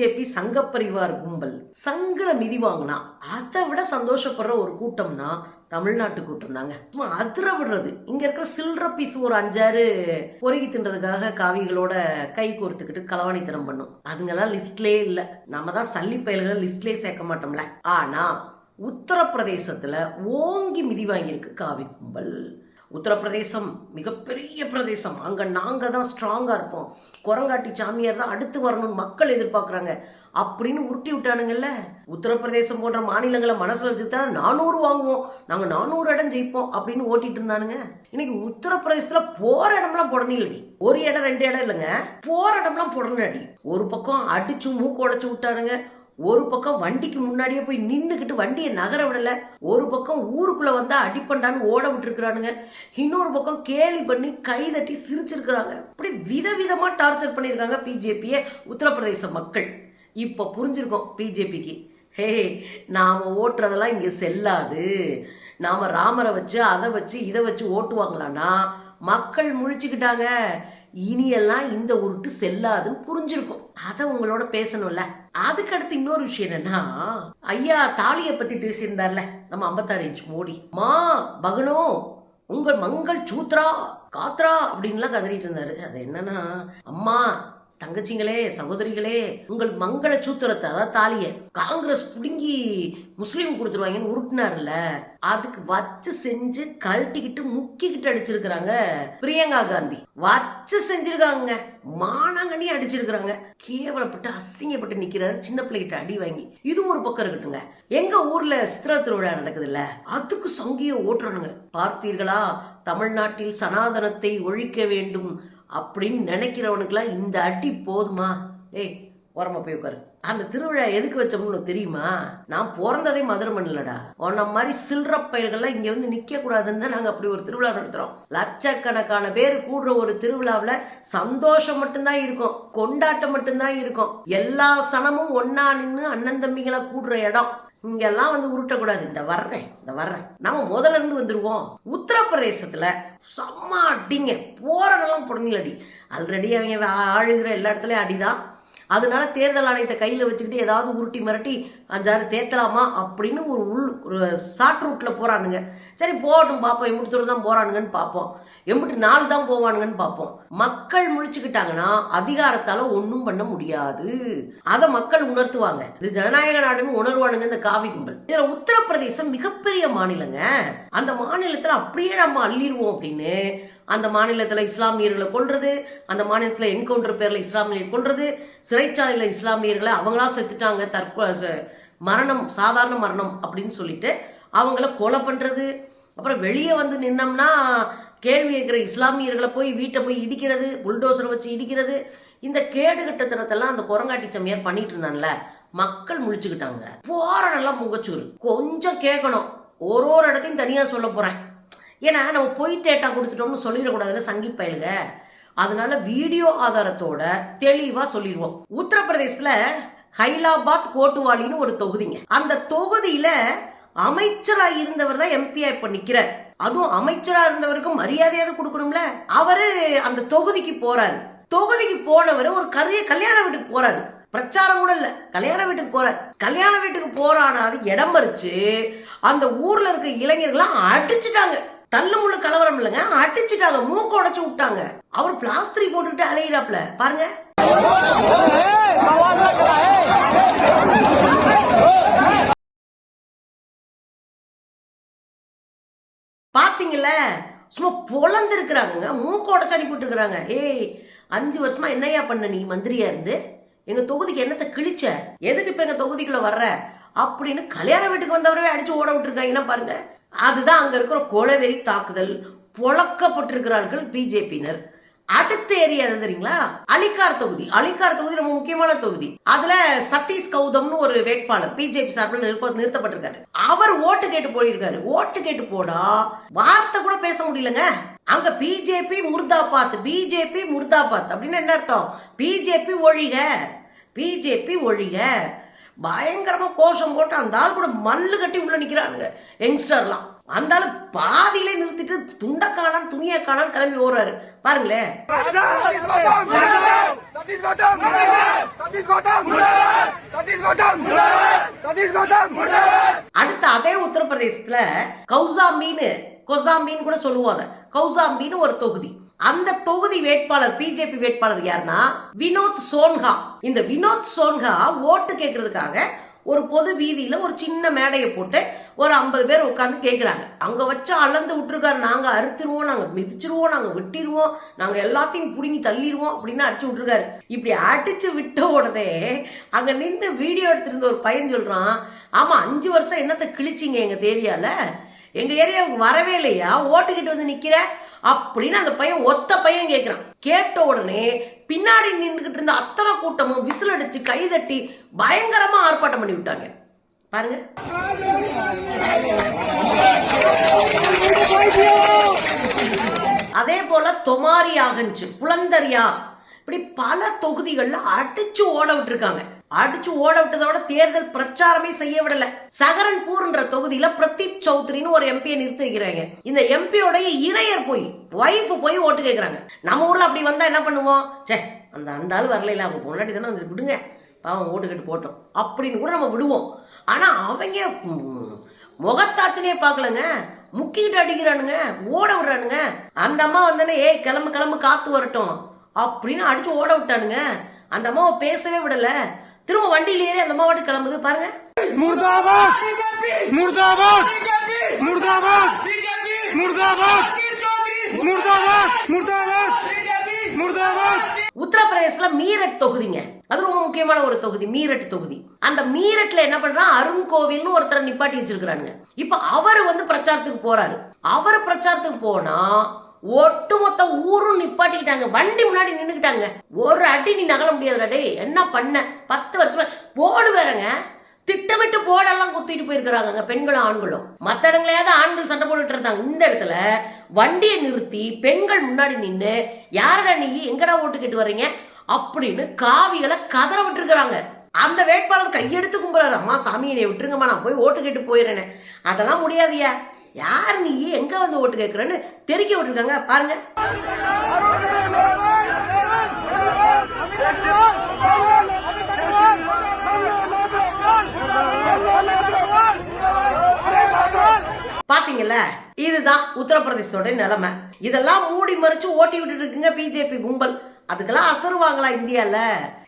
BJP சங்கப்பரிவார் கும்பல். சங்கல மிதி வாங்கினா அதை விட சந்தோஷப்படுற ஒரு கூட்டம்னா தமிழ்நாட்டு கூட்டம் தாங்க. சும்மா அதிர விடுறது. இங்க இருக்கிற சில்லற பீஸ் ஒரு அஞ்சாறு பொறுகி தின்றதுக்காக காவிகளோட கை கோர்த்துக்கிட்டு களவாணித்தனம் பண்ணும். அதுங்கெல்லாம் லிஸ்ட்லயே இல்ல. நம்ம தான் சல்லி பயல்களை லிஸ்ட்லயே சேர்க்க மாட்டோம்ல. ஆனா உத்தரப்பிரதேசத்துல ஓங்கி மிதி வாங்கியிருக்கு காவி கும்பல். உத்தரப்பிரதேசம் மிகப்பெரிய பிரதேசம். அங்கே நாங்கள் தான் ஸ்ட்ராங்காக இருப்போம். குரங்காட்டி சாமியார் தான் அடுத்து வரணும்னு மக்கள் எதிர்பார்க்குறாங்க. அப்படின்னு உருட்டி விட்டானுங்கல்ல. உத்தரப்பிரதேசம் போன்ற மாநிலங்களை மனசில் வச்சு தான் நானூறு வாங்குவோம். நாங்கள் நானூறு இடம் ஜெயிப்போம் அப்படின்னு ஓட்டிட்டு இருந்தானுங்க. இன்னைக்கு உத்தரப்பிரதேசத்தில் போகிற இடம்லாம் போடணும் இல்லடி ஒரு இடம் ரெண்டு இடம் இல்லைங்க. போகிற இடம்லாம் புடனே அடி ஒரு பக்கம் அடிச்சு மூக்கு உடச்சு விட்டானுங்க. ஒரு பக்கம் வண்டிக்கு முன்னாடியே போய் நின்றுக்கிட்டு வண்டியை நகர விடலை. ஒரு பக்கம் ஊருக்குள்ளே வந்தால் அடிப்பண்டான்னு ஓட விட்டுருக்குறானுங்க. இன்னொரு பக்கம் கேலி பண்ணி கை தட்டி சிரிச்சிருக்கிறாங்க. அப்படி விதவிதமாக டார்ச்சர் பண்ணியிருக்காங்க பிஜேபியை உத்தரப்பிரதேச மக்கள். இப்போ புரிஞ்சிருக்கோம் பிஜேபிக்கு. ஹே நாம் ஓட்டுறதெல்லாம் இங்கே செல்லாது. நாம் ராமரை வச்சு அதை வச்சு இதை வச்சு ஓட்டுவாங்களான்னா மக்கள் முழிச்சுக்கிட்டாங்க. இனியெல்லாம் இந்த உருட்டு செல்லாதுன்னு புரிஞ்சிருக்கும். அதை உங்களோட பேசணும்ல. அதுக்கு அடுத்து இன்னொரு விஷயம் என்னன்னா ஐயா தாலியை பத்தி பேசியிருந்தார்ல நம்ம ஐம்பத்தாறு இன்ச் மோடி. மா பகனோ உங்கள் மங்கள் சூத்ரா காத்ரா அப்படின்லாம் கதறிட்டு இருந்தாரு. அது என்னன்னா அம்மா தங்கச்சிங்களே சகோதரிகளே உங்கள் மங்கள சூத்திரத்தை அதாவது தாலிய காங்கிரஸ் புடுங்கி முஸ்லீம் கொடுத்துருவாங்கன்னு உருட்டினார்ல அதுக்கு வச்சு செஞ்சு கழட்டிக்கிட்டு முக்கிக்கிட்டு அடிச்சிருக்கிறாங்க பிரியங்கா காந்தி. வச்சு செஞ்சிருக்காங்க மானாங்கண்ணி அடிச்சிருக்கிறாங்க. கேவலப்பட்டு அசிங்கப்பட்டு நிக்கிறாரு சின்ன பிள்ளைகிட்ட அடி வாங்கி. இது ஒரு பக்கம் இருக்கட்டுங்க. எங்க ஊர்ல சித்திர திருவிழா நடக்குதுல்ல அதுக்கு சங்கிய ஓட்டுறானுங்க. பார்த்தீர்களா? தமிழ்நாட்டில் சனாதனத்தை ஒழிக்க வேண்டும். அப்படின்னு நினைக்கிறவனுக்குலாம் இந்த அடி போதுமா? ஏய் ஓரமா போய் உட்காரு. அந்த திருவிழா எதுக்கு வச்சோம்னு தெரியுமா? நான் பிறந்ததே மதுரை மண்ணிலடா. உன்ன மாதிரி சில்லற பயிர்கள்லாம் இங்கே வந்து நிற்கக்கூடாதுன்னு தான் நாங்கள் அப்படி ஒரு திருவிழா நடத்துகிறோம் லட்சக்கணக்கான பேர் கூடுற ஒரு திருவிழாவில் சந்தோஷம் மட்டும்தான் இருக்கும். கொண்டாட்டம் மட்டும்தான் இருக்கும். எல்லா சனமும் ஒன்னா நின்று அண்ணன் தம்பிங்களாம் கூடுற இடம். இங்கெல்லாம் வந்து உருட்டக்கூடாது. இந்த வர்றேன் இந்த வர்றேன். நம்ம முதல்ல இருந்து வந்துடுவோம் உத்தரப்பிரதேசத்தில் செம்ம அடிங்க. போறதெல்லாம் புடனில் அடி. ஆல்ரெடி அவங்க ஆழுகிற எல்லா இடத்துலையும் அடிதான். அதனால தேர்தல் ஆணையத்தை கையில் வச்சுக்கிட்டு ஏதாவது உருட்டி மிரட்டி அஞ்சாறு தேத்தலாமா அப்படின்னு ஒரு உள் ஒரு சாட் ரூட்டில் போகிறானுங்க சரி போகட்டும் பார்ப்போம் எம்பிட்டு தான் போகிறானுங்கன்னு பார்ப்போம் எம்பிட்டு நாள் தான் போவானுங்கன்னு பார்ப்போம். மக்கள் முழிச்சுக்கிட்டாங்கன்னா அதிகாரத்தால் ஒன்றும் பண்ண முடியாது. அதை மக்கள் உணர்த்துவாங்க. இது ஜனநாயக நாடுன்னு உணர்வானுங்க இந்த காவி கும்பல். இதில் உத்தரப்பிரதேசம் மிகப்பெரிய மாநிலங்க. அந்த மாநிலத்தில் அப்படியே நம்ம அள்ளிடுவோம் அப்படின்னு அந்த மாநிலத்தில் இஸ்லாமியர்களை கொன்றது அந்த மாநிலத்தில் என்கவுண்டர் பேரில் இஸ்லாமியர்களை கொன்றது சிறைச்சாலையில் இஸ்லாமியர்களை அவங்களா செத்துட்டாங்க தற்கொலை மரணம் சாதாரண மரணம் அப்படின்னு சொல்லிட்டு அவங்கள கொலை பண்ணுறது அப்புறம் வெளியே வந்து நின்னோம்னா கேள்வி கேட்குற இஸ்லாமியர்களை போய் வீட்டை போய் இடிக்கிறது புல்டோசரை வச்சு இடிக்கிறது இந்த கேடு கட்டத்தனத்தெல்லாம் அந்த குரங்காட்டி சமையர் பண்ணிட்டு இருந்தான்ல மக்கள் முழிச்சுக்கிட்டாங்க. போற நல்லா முகச்சூறு. கொஞ்சம் கேட்கணும். ஒரு ஒரு இடத்தையும் தனியாக சொல்ல போகிறேன் ஏன்னா நம்ம பொய் டேட்டா கொடுத்துட்டோம்னு சொல்லிடக்கூடாதுல சங்கி பயலுக. அதனால வீடியோ ஆதாரத்தோட தெளிவாக சொல்லிடுவோம். உத்தரப்பிரதேசத்தில் ஹைலாபாத் கோட்டுவாலின்னு ஒரு தொகுதிங்க. அந்த தொகுதியில் அமைச்சராக இருந்தவர் தான் எம்பிஐ இப்போ நிற்கிறார் அதுவும் அமைச்சரா இருந்தவருக்கு மரியாதையாவது கொடுக்கணும்ல அவரு அந்த தொகுதிக்கு போறாரு தொகுதிக்கு போனவர் ஒரு கரிய கல்யாண வீட்டுக்கு போறாரு பிரச்சாரம் கூட இல்ல கல்யாண வீட்டுக்கு போறாரு கல்யாண வீட்டுக்கு போறானாது இடம் பறிச்சு அந்த ஊர்ல இருக்க இளைஞர்கள்லாம் அடிச்சுட்டாங்க தள்ளு முள்ளு கலவரம் இல்லைங்க அடிச்சுட்டாங்க மூக்க உடச்சு விட்டாங்க அவர் பிளாஸ்திரி போட்டுக்கிட்டு அலையிறாப்ல பாருங்க பார்த்தீங்கள சும்மா பொழந்துருக்குறாங்க இருக்கிறாங்க மூக்க ஏய் அஞ்சு வருஷமா என்னையா பண்ண நீ? மந்திரியா இருந்து? எங்கள் தொகுதிக்கு என்னத்தை கிழிச்ச? எதுக்கு இப்போ எங்கள் தொகுதிக்குள்ள வர்ற? அப்படின்னு கல்யாண வீட்டுக்கு வந்தவரவே அடிச்சு ஓட விட்டுருக்காங்கன்னா பாருங்க. அதுதான் அங்கே இருக்கிற கொலவெறி தாக்குதல். பொழக்கப்பட்டிருக்கிறார்கள் பிஜேபியினர் அடுத்த ஏரியா எது தெரியுங்களா? அலிகார் தொகுதி. அலிகார் தொகுதி ரொம்ப முக்கியமான தொகுதி. அதுல சதீஷ் கௌதம்னு ஒரு வேட்பாளர் பிஜேபி சார்பில் நிறுத்த நிறுத்தப்பட்டிருக்காரு. அவர் ஓட்டு கேட்டு போயிருக்காரு. ஓட்டு கேட்டு போனா வார்த்தை கூட பேச முடியலங்க. அங்க பிஜேபி முர்தாபாத் பிஜேபி முர்தாபாத் அப்படின்னு என்ன அர்த்தம்? பிஜேபி ஒழிக பிஜேபி ஒழிக. பயங்கரமா கோஷம் போட்டு அந்த ஆள் கூட மல்லு கட்டி உள்ள நிக்கிறானுங்க யங்ஸ்டர்லாம். அந்த பாதியில பாதியிலே நிறுத்திட்டு துண்ட காணாம் துணியை காணான் கிளம்பி ஓடுறாரு. பாருங்களேன். அடுத்த அதே உத்தரப்பிரதேசத்துல கௌசாம்பின்னு கொசாம்பின்னு கூட சொல்லுவாங்க. கௌசா மீன் ஒரு தொகுதி. அந்த தொகுதி வேட்பாளர் பிஜேபி வேட்பாளர் யாருன்னா வினோத் சோன்ஹா. இந்த வினோத் சோன்ஹா ஓட்டு கேட்கறதுக்காக ஒரு பொது வீதியில் ஒரு சின்ன மேடையை போட்டு ஒரு ஐம்பது பேர் உட்காந்து கேட்குறாங்க அங்கே வச்சு அளந்து விட்டுருக்காரு. நாங்கள் அறுத்துருவோம் நாங்கள் மிதிச்சிருவோம் நாங்கள் வெட்டிடுவோம் நாங்கள் எல்லாத்தையும் பிடுங்கி தள்ளிடுவோம் அப்படின்னு அடிச்சு விட்டுருக்காரு. இப்படி அடிச்சு விட்ட உடனே அங்கே நின்று வீடியோ எடுத்துருந்த ஒரு பையன் சொல்கிறான் ஆமாம் அஞ்சு வருஷம் என்னத்தை கிழிச்சிங்க எங்கள் ஏரியாவில் எங்கள் ஏரியாவுக்கு வரவே இல்லையா? ஓட்டுக்கிட்டு வந்து நிற்கிற அப்படின்னு அந்த பையன் ஒத்த பையன் கேட்குறான் கேட்ட உடனே பின்னாடி நின்றுகிட்டு இருந்த அத்தனை கூட்டமும் விசில் அடிச்சு கைதட்டி பயங்கரமாக ஆர்ப்பாட்டம் பண்ணி விட்டாங்க. பாருங்க. அதே போல தொமாரி ஆகஞ்சு புலந்தரியா இப்படி பல தொகுதிகளில் அடிச்சு ஓட விட்டுருக்காங்க. அடிச்சு ஓட விட்டதோட தேர்தல் பிரச்சாரமே செய்ய விடல சகரன்பூர்ன்ற தொகுதியில பிரதீப் சௌத்ரின்னு ஒரு எம்பியை நிறுத்தி வைக்கிறாங்க. இந்த எம்பியோடைய இணையர் போய் ஒய்ஃப் போய் ஓட்டு கேட்கறாங்க நம்ம ஊர்ல அப்படி வந்தா என்ன பண்ணுவோம்? சே அந்த அந்த ஆள் வரல அவங்க பொண்டாட்டி தானே வந்து விடுங்க. பாவம் ஓட்டு கட்டு போட்டோம். அப்படின்னு கூட நம்ம விடுவோம். ஆனா அவங்க முகத்தாச்சனையே பார்க்கலங்க. முக்கிக்கிட்டு அடிக்கிறானுங்க ஓட விடுறானுங்க. அந்த அம்மா வந்தோடனே ஏய் கிளம்பு கிளம்பு காத்து வரட்டும். அப்படின்னு அடிச்சு ஓட விட்டானுங்க. அந்த அம்மாவை பேசவே விடலை. திரும்ப வண்டியில ஏறி அந்த மாவட்டம் கிளம்புது பாருங்க. முர்தாபாத்! முர்தாபாத்! முர்தாபாத்! முர்தாபாத்! முர்தாபாத்! முர்தாபாத்! முர்தாபாத்! உத்தரப்பிரதேசல மீரட் தொகுதிங்க. அது ரொம்ப முக்கியமான ஒரு தொகுதி மீரட் தொகுதி. அந்த மீரட்ல என்ன பண்றான் அருண் கோவில்னு ஒருத்தர் நிப்பாட்டி வச்சிருக்கிறானுங்க. இப்ப அவர் வந்து பிரச்சாரத்துக்கு போறாரு. அவர் பிரச்சாரத்துக்கு போனா ஒட்டுமொத்த ஊரும் நிப்பாட்டிக்கிட்டாங்க. வண்டி முன்னாடி நின்றுக்கிட்டாங்க ஒரு அடி நீ நகல முடியாதுடா டேய். என்ன பண்ண? பத்து வருஷமா போடு வேறங்க. திட்டமிட்டு போர்டெல்லாம் குத்திட்டு போயிருக்கிறாங்க பெண்களும் ஆண்களும். மற்ற இடங்களையாவது ஆண்கள் சண்டை போட்டுட்டு இருந்தாங்க. இந்த இடத்துல வண்டியை நிறுத்தி பெண்கள் முன்னாடி நின்று யாரடா நீ? எங்கடா ஓட்டு கேட்டு வர்றீங்க? அப்படின்னு காவிகளை கதற விட்டுருக்குறாங்க. அந்த வேட்பாளர் கையெடுத்து கும்பிடுறாரு அம்மா சாமி என்னை விட்டுருங்கம்மா. நான் போய் ஓட்டு கேட்டு போயிடுறேன்னு அதெல்லாம் முடியாதுயா யார் நீ? எங்க வந்து ஓட்டு கேட்குறேன்னு தெரிக்க விட்டுருக்காங்க. பாருங்க. பாத்தீங்கல்ல? இதுதான் உத்தரப்பிரதேசோட நிலைமை. இதெல்லாம் மூடி மறைச்சு ஓட்டி விட்டுட்டு இருக்குங்க பிஜேபி கும்பல். அதுக்கெல்லாம் அசருவாங்களா இந்தியால?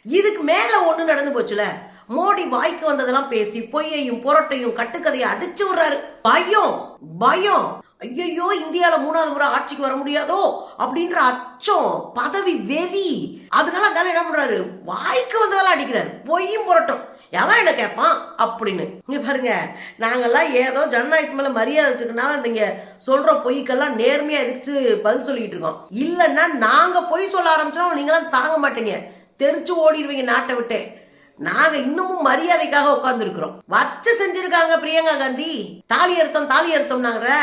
இதுக்கு மேல ஒண்ணு நடந்து போச்சுல? மோடி வாய்க்கு வந்ததெல்லாம் பேசி பொய்யையும் புரட்டையும் கட்டுக்கதையை அடிச்சு விடுறாரு. பயம் பயம். ஐயோ இந்தியால மூணாவது முறை ஆட்சிக்கு வர முடியாதோ அப்படின்ற அச்சம் பதவி வெறி. அதனால அந்த என்ன பண்றாரு? வாய்க்கு வந்ததெல்லாம் அடிக்கிறாரு. பொய்யும் புரட்டும். எவன் என்ன கேட்பான் அப்படின்னு. இங்க பாருங்க நாங்கெல்லாம் ஏதோ ஜனநாயகத்து மேல மரியாதை வச்சுக்கனால நீங்க சொல்ற பொய்க்கெல்லாம் நேர்மையா எதிர்த்து பதில் சொல்லிட்டு இருக்கோம். இல்லைன்னா நாங்க பொய் சொல்ல ஆரம்பிச்சோம் நீங்களாம் தாங்க மாட்டீங்க. தெரிச்சு ஓடிடுவீங்க நாட்டை விட்டு. நாங்க இன்னமும் மரியாதைக்காக உட்கார்ந்துருக்கிறோம். வச்சு செஞ்சிருக்காங்க பிரியங்கா காந்தி. தாலி அர்த்தம் தாலி அர்த்தம் நாங்கிற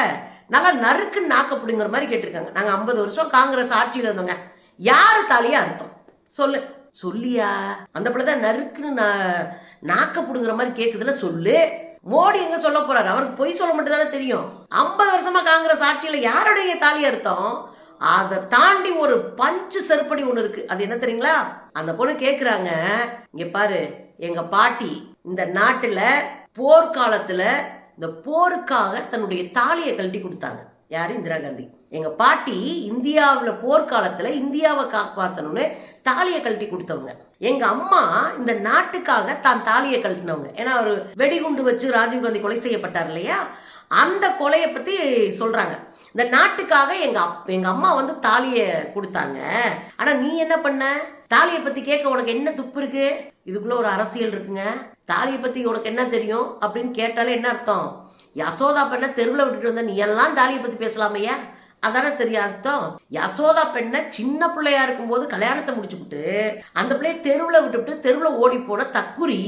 நல்லா நறுக்கு நாக்கப்படுங்கிற மாதிரி கேட்டிருக்காங்க. நாங்க ஐம்பது வருஷம் காங்கிரஸ் ஆட்சியில் இருந்தோங்க. யாரு தாலியா அர்த்தம் சொல்லு. சொல்லியா? அந்த பிள்ளை தான் நறுக்குன்னு நா- நாக்கப்படுங்கிற மாதிரி கேக்குதுல சொல்லு. மோடி எங்க சொல்ல போறாரு? அவருக்கு பொய் சொல்ல மட்டும் தானே தெரியும். ஐம்பது வருஷமா காங்கிரஸ் ஆட்சியில யாருடைய தாலி அர்த்தம் அதை தாண்டி ஒரு பஞ்சு செருப்படி ஒன்று இருக்கு. அது என்ன தெரியுங்களா? அந்த பொண்ணு கேக்குறாங்க இங்க பாரு எங்க பாட்டி இந்த நாட்டுல போர்க்காலத்துல இந்த போருக்காக தன்னுடைய தாலியை கழட்டி கொடுத்தாங்க. யாரு? இந்திரா காந்தி. எங்க பாட்டி இந்தியாவில் போர்க்காலத்துல இந்தியாவை காப்பாற்றணும்னு தாலியை கழட்டி கொடுத்தவங்க. எங்க அம்மா இந்த நாட்டுக்காக தான் தாலியை கழட்டினவங்க. ஏன்னா அவர் வெடிகுண்டு வச்சு ராஜீவ்காந்தி கொலை செய்யப்பட்டார் இல்லையா? அந்த கொலையை பற்றி சொல்கிறாங்க இந்த நாட்டுக்காக எங்கள் அப் எங்கள் அம்மா வந்து தாலியை கொடுத்தாங்க. ஆனால் நீ என்ன பண்ண? தாலியை பற்றி கேட்க உனக்கு என்ன துப்பு இருக்கு? இதுக்குள்ள ஒரு அரசியல் இருக்குங்க. தாலியை பற்றி உனக்கு என்ன தெரியும்? அப்படின்னு கேட்டாலே என்ன அர்த்தம்? யசோதா பெண்ணை தெருவில் விட்டுட்டு வந்த நீ எல்லாம் தாலியை பற்றி பேசலாமையா அதானே தெரியும் அர்த்தம்? யசோதா பெண்ணை சின்ன பிள்ளையா இருக்கும்போது கல்யாணத்தை முடிச்சுக்கிட்டு அந்த பிள்ளைய தெருவில் விட்டுவிட்டு தெருவில் ஓடி போன தக்குரி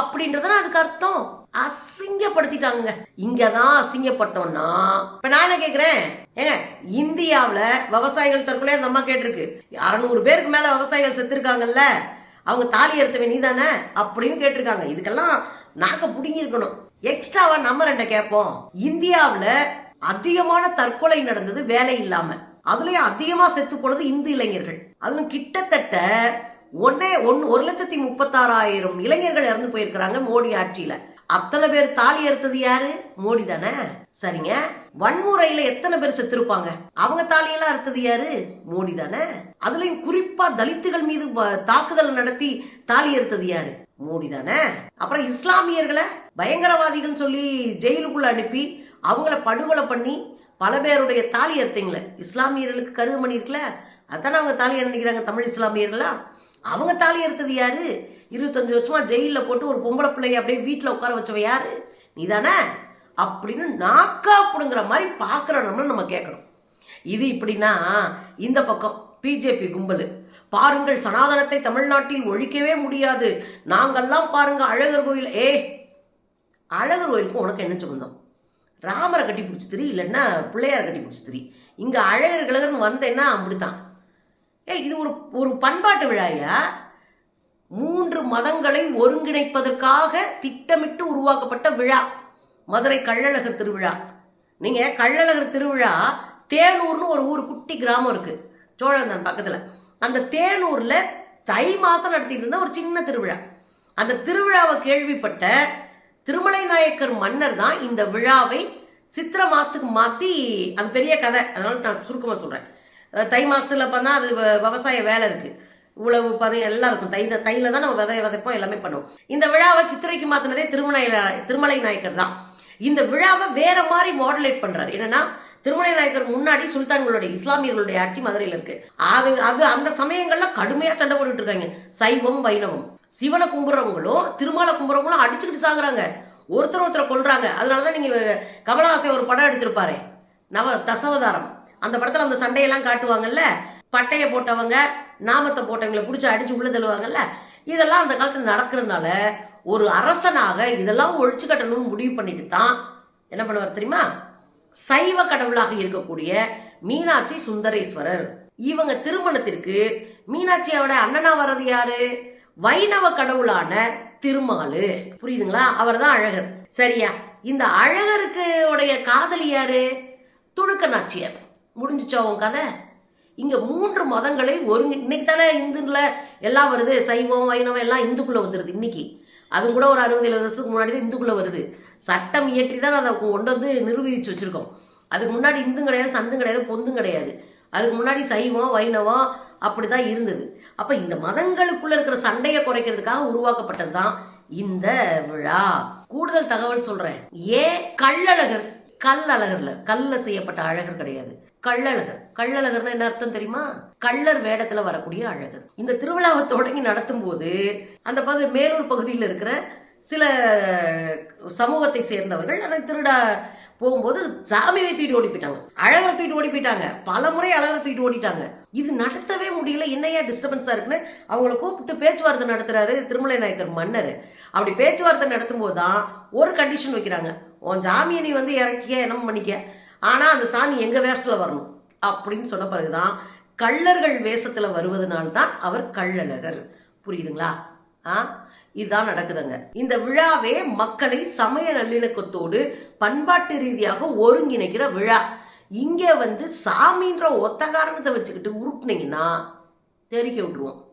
அப்படின்றதுனா அதுக்கு அர்த்தம். அசிங்கப்படுத்திட்டாங்க இங்கதான் அசிங்கப்பட்டோம்னா இப்ப நான் என்ன கேக்குறேன்? ஏங்க இந்தியாவில் விவசாயிகள் தற்கொலை அந்த அம்மா கேட்டிருக்கு. அறநூறு பேருக்கு மேல விவசாயிகள் செத்துருக்காங்கல்ல அவங்க தாலி எடுத்தவன் நீ தானே அப்படின்னு கேட்டிருக்காங்க. இதுக்கெல்லாம் நாக்க புடுங்கிருக்கணும் எக்ஸ்ட்ராவா நம்ம ரெண்ட கேட்போம் இந்தியாவில் அதிகமான தற்கொலை நடந்தது வேலை இல்லாம. அதுலயும் அதிகமா செத்து போனது இந்து இளைஞர்கள். அதுவும் கிட்டத்தட்ட ஒன்னே ஒன்னு ஒரு லட்சத்தி முப்பத்தாறாயிரம் இளைஞர்கள் இறந்து போயிருக்கிறாங்க மோடி ஆட்சியில. அத்தனை பேர் தாலி அறுத்தது யாரு? மோடி தானே? சரிங்க. வன்முறையில எத்தனை பேர் செத்துருப்பாங்க? அவங்க தாலியெல்லாம் அறுத்தது யாரு? மோடி தானே? அதுலயும் குறிப்பா தலித்துகள் மீது தாக்குதல் நடத்தி தாலி அறுத்தது யாரு? மோடி தானே? அப்புறம் இஸ்லாமியர்களை பயங்கரவாதிகள்னு சொல்லி ஜெயிலுக்குள்ள அனுப்பி அவங்கள படுகொலை பண்ணி பல பேருடைய தாலி அறுத்தீங்களே. இஸ்லாமியர்களுக்கு கருவமணி இருக்குல்ல அதானே அவங்க தாலி நினைக்கிறாங்க தமிழ் இஸ்லாமியர்களா? அவங்க தாலி அறுத்தது யாரு? இருபத்தஞ்சி வருஷமா ஜெயிலில் போட்டு ஒரு பொம்பளை பிள்ளைய அப்படியே வீட்டில் உட்கார வச்சவ நீ தானே அப்படின்னு நாக்கா பிடுங்குற மாதிரி பார்க்குற நம்ம கேட்கணும் இது இப்படின்னா இந்த பக்கம் பிஜேபி கும்பல். பாருங்கள் சனாதனத்தை தமிழ்நாட்டில் ஒழிக்கவே முடியாது. நாங்கள்லாம் பாருங்க அழகர் கோயில். ஏ அழகர் கோயிலுக்கும் உனக்கு என்ன சம்பந்தம்? ராமரை கட்டி பிடிச்சி திரி இல்லைன்னா பிள்ளையாரை கட்டி பிடிச்சி திரி. இங்கே அழகர் கிழகர்னு வந்தேன்னா அப்படித்தான். ஏ இது ஒரு ஒரு பண்பாட்டு விழாயா? மூன்று மதங்களை ஒருங்கிணைப்பதற்காக திட்டமிட்டு உருவாக்கப்பட்ட விழா மதுரை கள்ளழகர் திருவிழா. நீங்கள் கள்ளழகர் திருவிழா தேனூர்னு ஒரு ஊர் குட்டி கிராமம் இருக்குது சோழந்தான் பக்கத்தில். அந்த தேனூரில் தை மாதம் நடத்திட்டு இருந்த ஒரு சின்ன திருவிழா. அந்த திருவிழாவை கேள்விப்பட்ட திருமலை நாயக்கர் மன்னர் தான் இந்த விழாவை சித்திரை மாதத்துக்கு மாற்றி அது பெரிய கதை. அதனால நான் சுருக்கமாக சொல்கிறேன் தை மாதத்துல பார்த்தா அது விவசாய வேலை இருக்குது உழவு பறி எல்லாம் இருக்கும். தை தையில தான் நம்ம விதை விதைப்போம் எல்லாமே பண்ணுவோம். இந்த விழாவை சித்திரைக்கு மாத்தினதே திருமலை திருமலை நாயக்கர் தான். இந்த விழாவை வேற மாதிரி மாடுலேட் பண்றாரு. என்னன்னா திருமலை நாயக்கர் முன்னாடி சுல்தான்களுடைய இஸ்லாமியர்களுடைய ஆட்சி மதுரையில் இருக்கு. அது அது அந்த சமயங்கள்ல கடுமையா சண்டை போட்டுட்டு இருக்காங்க. சைவம் வைணவம். சிவனை கும்பிட்றவங்களும் திருமாலை கும்புறவங்களும் அடிச்சுக்கிட்டு சாகுறாங்க. ஒருத்தர் ஒருத்தரை கொள்றாங்க அதனால தான் நீங்க கமலஹாசன் ஒரு படம் எடுத்திருப்பாரு. நவ தசவதாரம். அந்த படத்துல அந்த சண்டையெல்லாம் காட்டுவாங்கல்ல? பட்டையை போட்டவங்க நாமத்தை போட்டவங்களை பிடிச்சி அடித்து உள்ளே தள்ளுவாங்கல்ல? இதெல்லாம் அந்த காலத்தில் நடக்கிறதுனால ஒரு அரசனாக இதெல்லாம் ஒழிச்சு கட்டணும்னு முடிவு பண்ணிட்டு தான் என்ன பண்ணுவார் தெரியுமா? சைவ கடவுளாக இருக்கக்கூடிய மீனாட்சி சுந்தரேஸ்வரர். இவங்க திருமணத்திற்கு மீனாட்சியோட அண்ணனா வர்றது யாரு? வைணவ கடவுளான திருமாலு. புரியுதுங்களா? அவர் தான் அழகர். சரியா? இந்த அழகருக்கு உடைய காதலி யாரு? துணுக்க நாச்சியார் முடிஞ்சுச்சா உன் கதை? இங்கே மூன்று மதங்களை ஒருங்கி இன்னைக்கு தானே இந்துல எல்லாம் வருது சைவம் வைணவம் எல்லாம் இந்துக்குள்ளே வந்துடுது இன்னைக்கு. அதுவும் கூட ஒரு அறுபது எழுபது வருஷத்துக்கு முன்னாடி தான் இந்துக்குள்ளே வருது. சட்டம் இயற்றி தான் அதை கொண்டு வந்து நிரூபிச்சு வச்சுருக்கோம். அதுக்கு முன்னாடி இந்தும் கிடையாது சந்தும் கிடையாது பொந்தும் கிடையாது. அதுக்கு முன்னாடி சைவம் வைணவம் அப்படி தான் இருந்தது. அப்போ இந்த மதங்களுக்குள்ளே இருக்கிற சண்டையை குறைக்கிறதுக்காக உருவாக்கப்பட்டது தான் இந்த விழா. கூடுதல் தகவல் சொல்கிறேன் ஏன் கள்ளழகர் கல் அழகர்ல கல்ல செய்யப்பட்ட அழகர் கிடையாது. கள்ளழகர். கள்ளழகர்னா என்ன அர்த்தம் தெரியுமா? கள்ளர் வேடத்துல வரக்கூடிய அழகர். இந்த திருவிழாவை தொடங்கி நடத்தும் போது அந்த பகுதி மேலூர் பகுதியில் இருக்கிற சில சமூகத்தை சேர்ந்தவர்கள் அந்த திருடா போகும்போது சாமியை தூக்கிட்டு ஓடி போயிட்டாங்க அழகரை தூக்கிட்டு ஓடி போயிட்டாங்க பல முறை அழகரை தூக்கிட்டு ஓடிட்டாங்க. இது நடத்தவே முடியல. என்னையா டிஸ்டர்பன்ஸா இருக்குன்னு அவங்கள கூப்பிட்டு பேச்சுவார்த்தை நடத்துறாரு திருமலை நாயக்கர் மன்னர். அப்படி பேச்சுவார்த்தை நடத்தும் போது தான் ஒரு கண்டிஷன் வைக்கிறாங்க. உன் ஜாமியை நீ வந்து இறக்கிய என்ன பண்ணிக்க. ஆனால் அந்த சாமி எங்கள் வேஷத்தில் வரணும்? அப்படின்னு சொன்ன பிறகுதான் கள்ளர்கள் வேஷத்தில் வருவதனால தான் அவர் கள்ளழகர். புரியுதுங்களா? ஆ? இதுதான் நடக்குதுங்க. இந்த விழாவே மக்களை சமய நல்லிணக்கத்தோடு பண்பாட்டு ரீதியாக ஒருங்கிணைக்கிற விழா. இங்கே வந்து சாமின்ற ஒத்த காரணத்தை வச்சுக்கிட்டு உருட்டினீங்கன்னா தெரிக்க விட்டுருவோம்.